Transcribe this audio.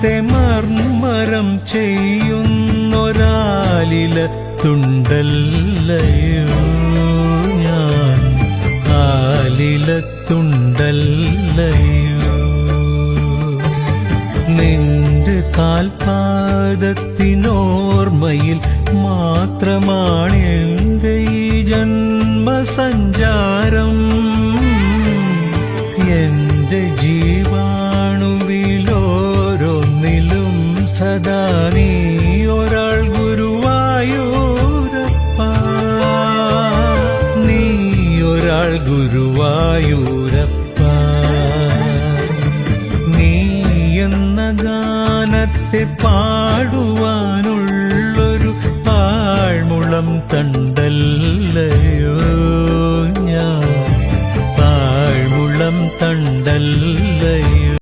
മനത്തെ മർമ്മരം ചെയ്യുന്നൊരാലില തുണ്ടല്ലയോ ഞാൻ? ആലില തുണ്ടല്ലയോ? നിന്റെ കാൽപാദത്തിനോർമ്മയിൽ മാത്രമാണ് എന്റെ ഈ ജന്മസഞ്ചാരം. നീ ഒരാൾ ഗുരുവായൂരപ്പ. നീ ഒരാൾ നീ എന്ന ഗാനത്തെ പാടുവാനുള്ളൊരു തണ്ടല്ലയോ ഞാൻ? പാഴ്മുളം തണ്ടല്ലയോ